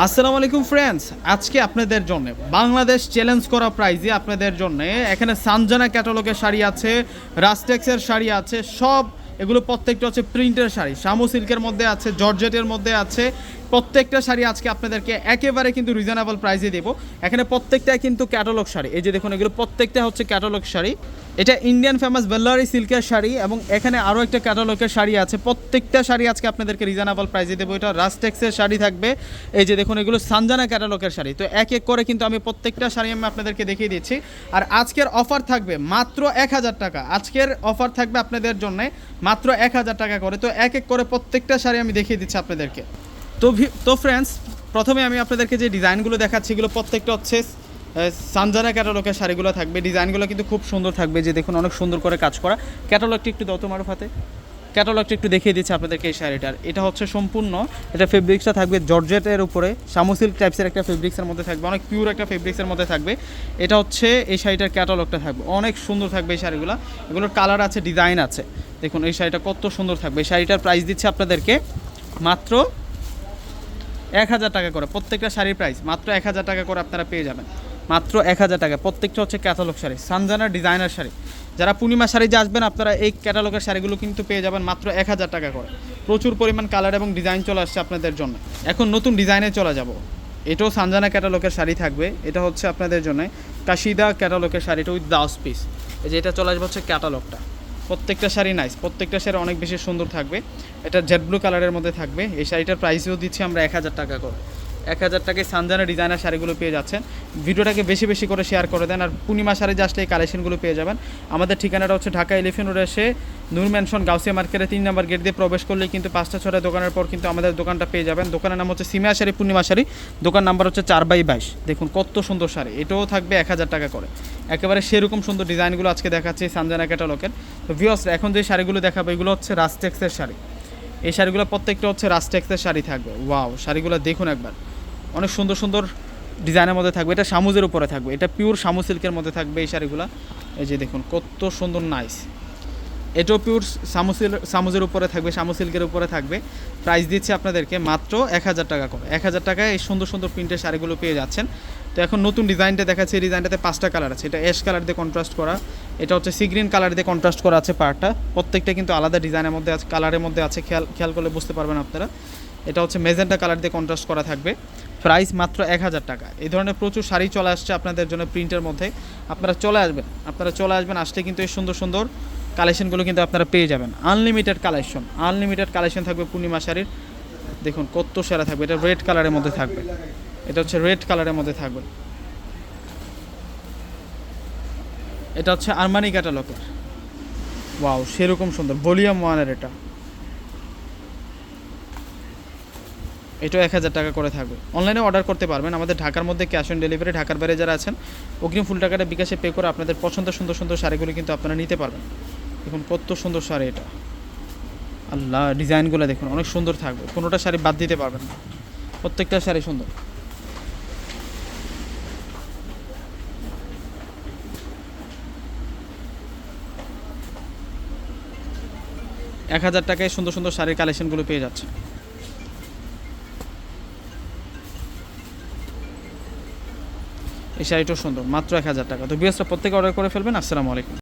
আসসালামু আলাইকুম ফ্রেন্ডস আজকে আপনাদের জন্য বাংলাদেশ চ্যালেঞ্জ করা প্রাইজে আপনাদের জন্য। এখানে সানজানা ক্যাটালগের শাড়ি আছে, রাস্টেক্সের শাড়ি আছে, সব এগুলো প্রত্যেকটা হচ্ছে প্রিন্টের শাড়ি। শামু সিল্কের মধ্যে আছে, জর্জেটের মধ্যে আছে। প্রত্যেকটা শাড়ি আজকে আপনাদেরকে একেবারে কিন্তু রিজনেবল প্রাইসে দেবো। এখানে প্রত্যেকটাই কিন্তু ক্যাটালগ শাড়ি। এই যে দেখুন, এগুলো প্রত্যেকটা হচ্ছে ক্যাটালগ শাড়ি। এটা ইন্ডিয়ান ফেমাস বেল্লারি সিল্কের শাড়ি এবং এখানে আরও একটা ক্যাটালগের শাড়ি আছে। প্রত্যেকটা শাড়ি আজকে আপনাদেরকে রিজনেবল প্রাইসে দেবো। এটা রাস্টেক্সের শাড়ি থাকবে। এই যে দেখুন, এগুলো সানজানা ক্যাটালগের শাড়ি। তো এক এক করে কিন্তু আমি প্রত্যেকটা শাড়ি আমি আপনাদেরকে দেখিয়ে দিচ্ছি। আর আজকের অফার থাকবে মাত্র এক হাজার টাকা। আজকের অফার থাকবে আপনাদের জন্য মাত্র এক হাজার টাকা করে। তো এক এক করে প্রত্যেকটা শাড়ি আমি দেখিয়ে দিচ্ছি আপনাদেরকে। তো ভি- তো ফ্রেন্ডস প্রথমে আমি আপনাদেরকে যে ডিজাইনগুলো দেখাচ্ছি, এগুলো প্রত্যেকটা হচ্ছে সানজানা ক্যাটালগের শাড়িগুলো থাকবে। ডিজাইনগুলো কিন্তু খুব সুন্দর থাকবে, যে দেখুন অনেক সুন্দর করে কাজ করা। ক্যাটালগটি একটু দত মারুফাতে। ক্যাটালগটা একটু দেখিয়ে দিচ্ছি আপনাদেরকে এই শাড়িটার। এটা হচ্ছে সম্পূর্ণ, এটা ফেব্রিক্সটা থাকবে জর্জেটের উপরে সামুসিল্ক টাইপসের একটা ফেব্রিক্সের মধ্যে থাকবে, অনেক পিওর একটা ফেব্রিক্সের মধ্যে থাকবে। এটা হচ্ছে এই শাড়িটার ক্যাটালগটা থাকবে। অনেক সুন্দর থাকবে এই শাড়িগুলো। এগুলোর কালার আছে ডিজাইন আছে। দেখুন এই শাড়িটা কত সুন্দর থাকবে। এই শাড়িটার প্রাইস দিচ্ছে আপনাদেরকে মাত্র এক হাজার টাকা করে। প্রত্যেকটা শাড়ির প্রাইস মাত্র এক হাজার টাকা করে আপনারা পেয়ে যাবেন। মাত্র এক হাজার টাকা। প্রত্যেকটা হচ্ছে ক্যাটালগ শাড়ি সানজানার ডিজাইনার শাড়ি। যারা পূর্ণিমা শাড়ি যে আসবেন, আপনারা এই ক্যাটালগের শাড়িগুলো কিন্তু পেয়ে যাবেন মাত্র এক হাজার টাকা করে। প্রচুর পরিমাণ কালার এবং ডিজাইন চলে আসছে আপনাদের জন্য। এখন নতুন ডিজাইনে চলে যাব। এটাও সানজানা ক্যাটালগের শাড়ি থাকবে। এটা হচ্ছে আপনাদের জন্য কাশিদা ক্যাটালগের শাড়িটা উইথ দাউস পিস এই যে এটা চলে আসবে হচ্ছে ক্যাটালগটা প্রত্যেকটা শাড়ি নাইস প্রত্যেকটা শাড়ি অনেক বেশি সুন্দর থাকবে। এটা জেড ব্লু কালারের মধ্যে থাকবে। এই শাড়িটার প্রাইসও দিচ্ছি আমরা এক হাজার টাকা করে। এক হাজার টাকায় সানজানা ডিজাইনার শাড়িগুলো পেয়ে যাচ্ছেন। ভিডিওটাকে বেশি বেশি করে শেয়ার করে দেন আর পূর্ণিমা শাড়ি আসলে এই কালেকশনগুলো পেয়ে যাবেন। আমাদের ঠিকানাটা হচ্ছে ঢাকা এলিফেন্ট রোডে এসে নূর ম্যানশন গাউসিয়া মার্কেটে তিন নম্বর গেট দিয়ে প্রবেশ করলে কিন্তু পাঁচটা ছটা দোকানের পর কিন্তু আমাদের দোকানটা পেয়ে যাবেন। দোকানের নাম হচ্ছে সিমিয়া শাড়ি, পূর্ণিমা শাড়ি। দোকান নাম্বার হচ্ছে চার বাই বাইশ। দেখুন কত সুন্দর শাড়ি। এটাও থাকবে এক হাজার টাকা করে। একেবারে সেরকম সুন্দর ডিজাইনগুলো আজকে দেখাচ্ছি সানজানা ক্যাটালকের তো ভিওস এখন যে শাড়িগুলো দেখাবো, এগুলো হচ্ছে রাস্টেক্সের শাড়ি। এই শাড়িগুলো প্রত্যেকটা হচ্ছে রাস্টেক্সের শাড়ি থাকবে। ওয়াও, শাড়িগুলো দেখুন একবার। অনেক সুন্দর সুন্দর ডিজাইনের মধ্যে থাকবে। এটা সামুজের উপরে থাকবে। এটা পিওর সামু সিল্কের মধ্যে থাকবে এই শাড়িগুলো। এই যে দেখুন, কত সুন্দর নাইস এটাও পিওর সামুসিল সামুজের উপরে থাকবে সামু সিল্কের উপরে থাকবে। প্রাইস দিচ্ছে আপনাদেরকে মাত্র এক হাজার টাকা করে। এক হাজার টাকায় এই সুন্দর সুন্দর প্রিন্টের শাড়িগুলো পেয়ে যাচ্ছেন। তো এখন নতুন ডিজাইনটা দেখাচ্ছে। এই ডিজাইনটাতে পাঁচটা কালার আছে। এটা অ্যাশ কালার দিয়ে কন্ট্রাস্ট করা। এটা হচ্ছে সি গ্রিন কালার দিয়ে কন্ট্রাস্ট করা আছে পার্টটা প্রত্যেকটা কিন্তু আলাদা ডিজাইনের মধ্যে আছে কালারের মধ্যে আছে। খেয়াল খেয়াল করলে বুঝতে পারবেন আপনারা। এটা হচ্ছে মেজেন্টা কালার দিয়ে কন্ট্রাস্ট করা থাকবে। প্রাইস মাত্র এক হাজার টাকা। এই ধরনের প্রচুর শাড়ি চলে আসছে আপনাদের জন্য প্রিন্টের মধ্যে। আপনারা চলে আসবেন, আপনারা চলে আসবেন, আসলে কিন্তু এই সুন্দর সুন্দর কালেকশনগুলো কিন্তু আপনারা পেয়ে যাবেন। আনলিমিটেড কালেকশন আনলিমিটেড কালেকশন থাকবে পূর্ণিমা শাড়ির। দেখুন কত সেরা থাকবে, এটা রেড কালারের মধ্যে থাকবে। এটা হচ্ছে রেড কালারের মধ্যে থাকবে। এটা হচ্ছে আরমানি ক্যাটালগের ওয়াও সেরকম সুন্দর ভলিউম ওয়ানের এটা। এটাও এক হাজার টাকা করে থাকবে। অনলাইনে অর্ডার করতে পারবেন। আমাদের ঢাকার মধ্যে ক্যাশ অন ডেলিভারি ঢাকার বাইরে যারা আছেন, অগ্রিম ফুল টাকাটা বিকাশে পে করে আপনাদের পছন্দের সুন্দর সুন্দর শাড়িগুলো কিন্তু আপনারা নিতে পারবেন। দেখুন, কত সুন্দর শাড়ি এটা। আল্লাহ, ডিজাইনগুলো দেখুন, অনেক সুন্দর থাকবে। কোনোটা শাড়ি বাদ দিতে পারবেন না। প্রত্যেকটা শাড়ি সুন্দর। এক হাজার টাকায় সুন্দর সুন্দর শাড়ির কালেকশনগুলো পেয়ে যাচ্ছে এই শাড়িটাও সুন্দর, মাত্র এক হাজার টাকা। তো বিএসটা প্রত্যেকে অর্ডার করে ফেলবেন, আসসালামু আলাইকুম।